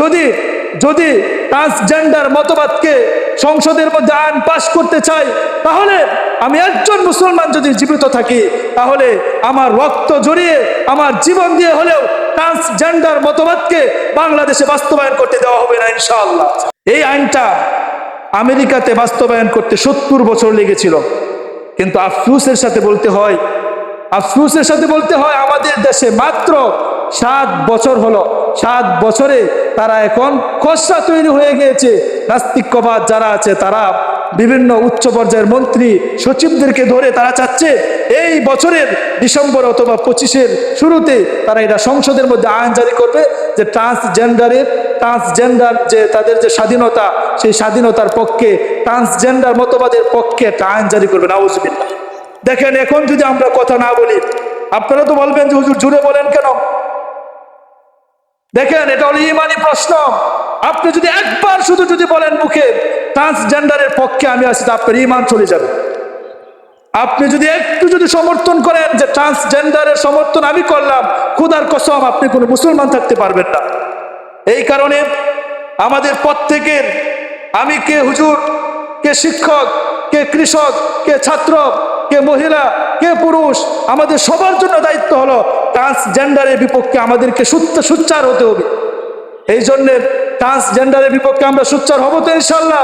যদি যদি ট্রান্সজেন্ডার মতবাদকে সংসদের মধ্যে আইন পাশ করতে চাই, তাহলে আমি একজন মুসলমান যদি জীবিত থাকি, তাহলে আমার রক্ত জড়িয়ে, আমার জীবন দিয়ে হলেও ট্রান্সজেন্ডার মতবাদকে বাংলাদেশে বাস্তবায়ন করতে দেওয়া হবে না, ইনশাআল্লাহ। এই আইনটা আমেরিকাতে বাস্তবায়ন করতে সত্তর বছর লেগেছিল। কিন্তু আফসুসের সাথে বলতে হয়, আফসুসের সাথে বলতে হয় আমাদের দেশে মাত্র সাত বছর হলো। সাত বছরে তারা এখন খসড়া তৈরি হয়ে গিয়েছে। নাস্তিক্যবাদ যারা আছে, তারা বিভিন্ন উচ্চ পর্যায়ের মন্ত্রী, সচিবদেরকে ধরে তারা চাচ্ছে, এই বছরের ডিসেম্বর অথবা পঁচিশের শুরুতে তারা এটা সংসদের মধ্যে আইন জারি করবে যে ট্রান্সজেন্ডারের, ট্রান্সজেন্ডার যে তাদের যে স্বাধীনতা, সেই স্বাধীনতার পক্ষে, ট্রান্সজেন্ডার মতবাদের পক্ষে একটা আইন জারি করবে। নাউজুবিল্লাহ। দেখেন, এখন যদি আমরা কথা না বলি, আপনারা তো বলবেন যে হুজুর জুড়ে বলেন কেন? দেখেন, এটা হলো ইমানি প্রশ্ন। আপনি যদি একবার শুধু যদি বলেন মুখে, ট্রান্সজেন্ডারের পক্ষে আমি আছি, তা আপনার ইমান চলে যাবে। আপনি যদি একটু যদি সমর্থন করেন যে ট্রান্সজেন্ডারের সমর্থন আমি করলাম, খুদার কসম, আপনি কোনো মুসলমান থাকতে পারবেন না। এই কারণে আমাদের প্রত্যেকের, আমি কে হুজুর, কে শিক্ষক, কে কৃষক, কে ছাত্র, কে মহিলা, কে পুরুষ, আমাদের সবার জন্য দায়িত্ব হলো ট্রান্সজেন্ডারের বিপক্ষে আমাদেরকে সুচ্চ সুচ্চার হতে হবে। এই জন্যে ট্রান্সজেন্ডারের বিপক্ষে আমরা সুচ্চার হব তো ইনশাল্লাহ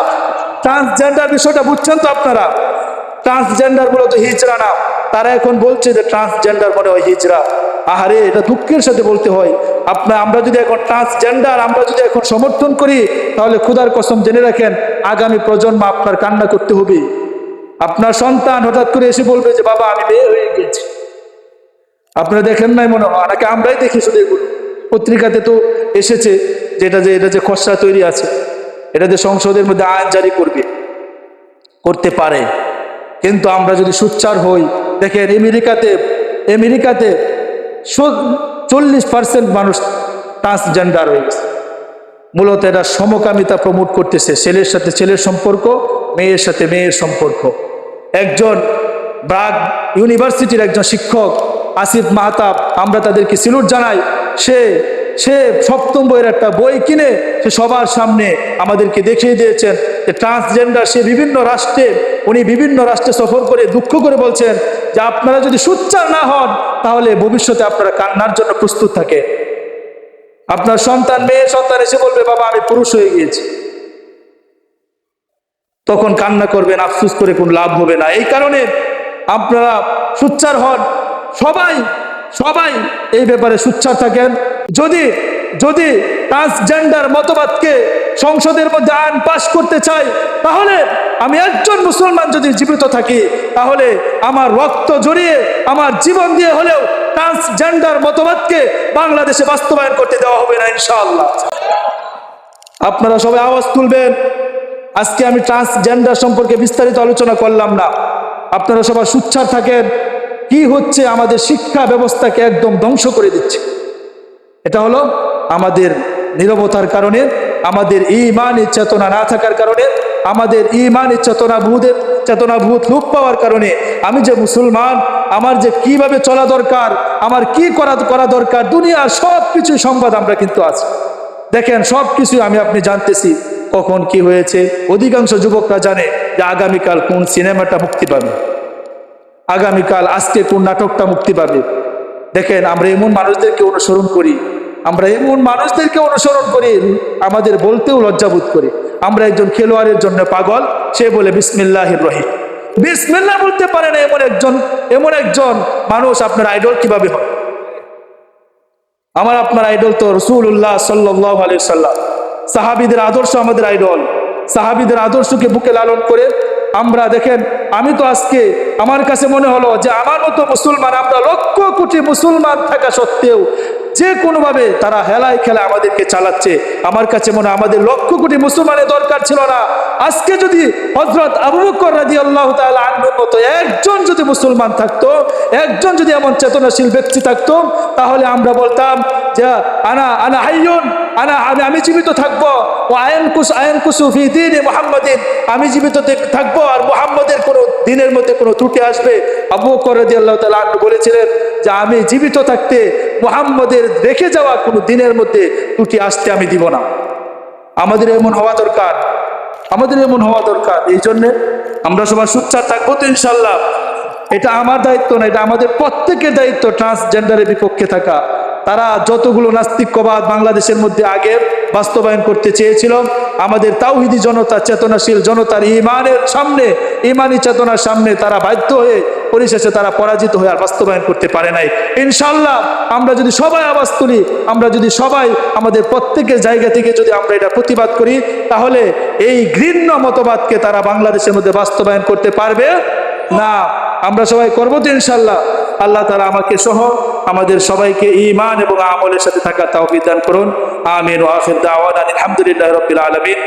ট্রান্সজেন্ডার বিষয়টা বুঝছেন তো আপনারা? ট্রান্সজেন্ডার মূলত হিজড়া না। তারা এখন বলছে যে ট্রান্সজেন্ডার মনে হয় হিজড়া। আহারে, এটা দুঃখের সাথে বলতে হয়। আপনার, আমরা যদি এখন ট্রান্সজেন্ডার আমরা যদি এখন সমর্থন করি, তাহলে ক্ষুধার কসম জেনে রাখেন, আগামী প্রজন্ম আপনার কান্না করতে হবে। আপনার সন্তান হঠাৎ করে এসে বলবে যে, বাবা, আমি বিয়ে হয়ে গেছি। আপনারা দেখেন নাই মনে হয়, নাকি আমরাই দেখি শুধু এগুলো? পত্রিকাতে তো এসেছে যেটা যে, এটা যে খসড়া তৈরি আছে, এটা যে সংসদের মধ্যে আইন জারি করবে, করতে পারে। কিন্তু আমরা যদি সুচ্চার হই, দেখেন আমেরিকাতে আমেরিকাতে চল্লিশ পার্সেন্ট মানুষ ট্রান্সজেন্ডার হয়ে গেছে। মূলত এটা সমকামিতা প্রমোট করতেছে, ছেলের সাথে ছেলের সম্পর্ক, মেয়ের সাথে মেয়ের সম্পর্ক। একজন ব্রাগ ইউনিভার্সিটির একজন শিক্ষক আসিফ মাহতাব, আমরা তাদেরকে সিলুট জানাই। সে সে সপ্তম বইয়ের একটা বই কিনে সে সবার সামনে আমাদেরকে দেখিয়ে দিয়েছেন যে ট্রান্সজেন্ডার সে বিভিন্ন রাষ্ট্রে, উনি বিভিন্ন রাষ্ট্রে সফর করে দুঃখ করে বলছেন যে আপনারা যদি সুচ্চার না হন, তাহলে ভবিষ্যতে আপনারা কান্নার জন্য প্রস্তুত থাকে। আপনার সন্তান মেয়ে সন্তান এসে বলবে, বাবা, আমি পুরুষ হয়ে গিয়েছি। তখন কান্না করবেন, আফসুস করে কোনো লাভ হবে না। এই কারণে আপনারা সুচ্চার হন। সবাই সবাই এই ব্যাপারে সুচ্চার থাকেন। যদি যদি ট্রান্সজেন্ডার মতবাদকে সংসদের মধ্যে আইন পাশ করতে চাই, তাহলে আমি একজন মুসলমান যদি জীবিত থাকি, তাহলে আমার রক্ত জড়িয়ে আমার জীবন দিয়ে হলেও ট্রান্সজেন্ডার মতবাদকে বাংলাদেশে বাস্তবায়ন করতে দেওয়া হবে না, ইনশাআল্লাহ। আপনারা সবাই আওয়াজ তুলবেন। আজকে আমি ট্রান্সজেন্ডার সম্পর্কে বিস্তারিত আলোচনা করলাম না। আপনারা সবাই সুচ্ছার থাকেন। কি হচ্ছে আমাদের শিক্ষা ব্যবস্থাকে একদম ধ্বংস করে দিচ্ছে? এটা হলো আমাদের নিরবতার কারণে, আমাদের ইমানের চেতনা না থাকার কারণে, আমাদের ইমানের চেতনা ভূতের চেতনা ভূত লোপ পাওয়ার কারণে। আমি যে মুসলমান, আমার যে কীভাবে চলা দরকার, আমার কি করা করা দরকার, দুনিয়ার সব কিছু সংবাদ আমরা কিন্তু আছি। দেখেন সব কিছু আমি আপনি জানতেছি, কখন কি হয়েছে। অধিকাংশ যুবকরা জানে যে আগামীকাল কোন সিনেমাটা মুক্তি পাবে। আগামীকাল আজকে কোন নাটকটা মুক্তি পাবে? দেখেন, আমরা এমন মানুষদেরকে অনুসরণ করি। আমরা এমন মানুষদেরকে অনুসরণ করি, আমাদের বলতেও লজ্জাবোধ করি। আমরা একজন খেলোয়াড়ের জন্য পাগল, সে বলে বিসমিল্লাহ রহিম। বিসমিল্লাহ বলতে পারে না এমন একজন এমন একজন মানুষ আপনার আইডল কীভাবে হয় আমার আপনার আইডল তো রসুল্লাহ সাল্লাহ আলি সাল্লাম সাহাবিদের আদর্শ আমাদের আইডল। সাহাবিদের আদর্শকে বুকে লালন করে আমরা দেখেন, আমি তো আজকে আমার কাছে মনে হলো যে আমার মতো মুসলমান আমরা লক্ষ কোটি মুসলমান থাকা সত্ত্বেও যে কোনোভাবে তারা হেলায় খেলা আমাদেরকে চালাচ্ছে। আমার কাছে মনে আমাদের লক্ষ কোটি মুসলমানের দরকার ছিল না। আজকে যদি হজরত আবু বকর রাজি আল্লাহ আনহুর মতো একজন যদি মুসলমান থাকতো, একজন যদি এমন চেতনাশীল ব্যক্তি থাকতো, তাহলে আমরা বলতাম যে, আনা আনা হাইয়ুন, আনা, আমি আমি জীবিত থাকব। ও আয়ন কুস আয়ন কুসুফি দিন মোহাম্মদিন, আমি জীবিত থাকব আর মোহাম্মদের কোনো দিনের মধ্যে কোনো ত্রুটি আসবে। আবু বকর রাজি আল্লাহ তালা বলেছিলেন যে, আমি জীবিত থাকতে মোহাম্মদের রেখে যাওয়া কোনো দিনের মধ্যে ত্রুটি আসতে আমি দিব না। আমাদের এমন হওয়া দরকার। আমাদের এমন হওয়া দরকার। এই জন্যে আমরা সবার সুচ্চার থাকব তো ইনশাল্লাহ এটা আমার দায়িত্ব না, এটা আমাদের প্রত্যেকের দায়িত্ব ট্রান্সজেন্ডারের বিপক্ষে থাকা। তারা যতগুলো নাস্তিক্যবাদ বাংলাদেশের মধ্যে আগে বাস্তবায়ন করতে চেয়েছিল, আমাদের তাওহিদি জনতা, চেতনাশীল জনতার ইমানের সামনে, ইমানি চেতনার সামনে তারা বাধ্য হয়ে পরিশেষে তারা পরাজিত হয়ে আর বাস্তবায়ন করতে পারে নাই। ইনশাল্লাহ আমরা যদি সবাই আওয়াজ তুলি, আমরা যদি সবাই আমাদের প্রত্যেকের জায়গা থেকে যদি আমরা এটা প্রতিবাদ করি, তাহলে এই ঘৃণ্য মতবাদকে তারা বাংলাদেশের মধ্যে বাস্তবায়ন করতে পারবে না। আমরা সবাই করব তো ইনশাল্লাহ আল্লাহ তারা আমাকে সহ আমাদের সবাইকে ইমান এবং আমলের সাথে থাকা তাও বিধান করুন। আমিন আলহামদুলিল্লাহ রবিল আলমিন।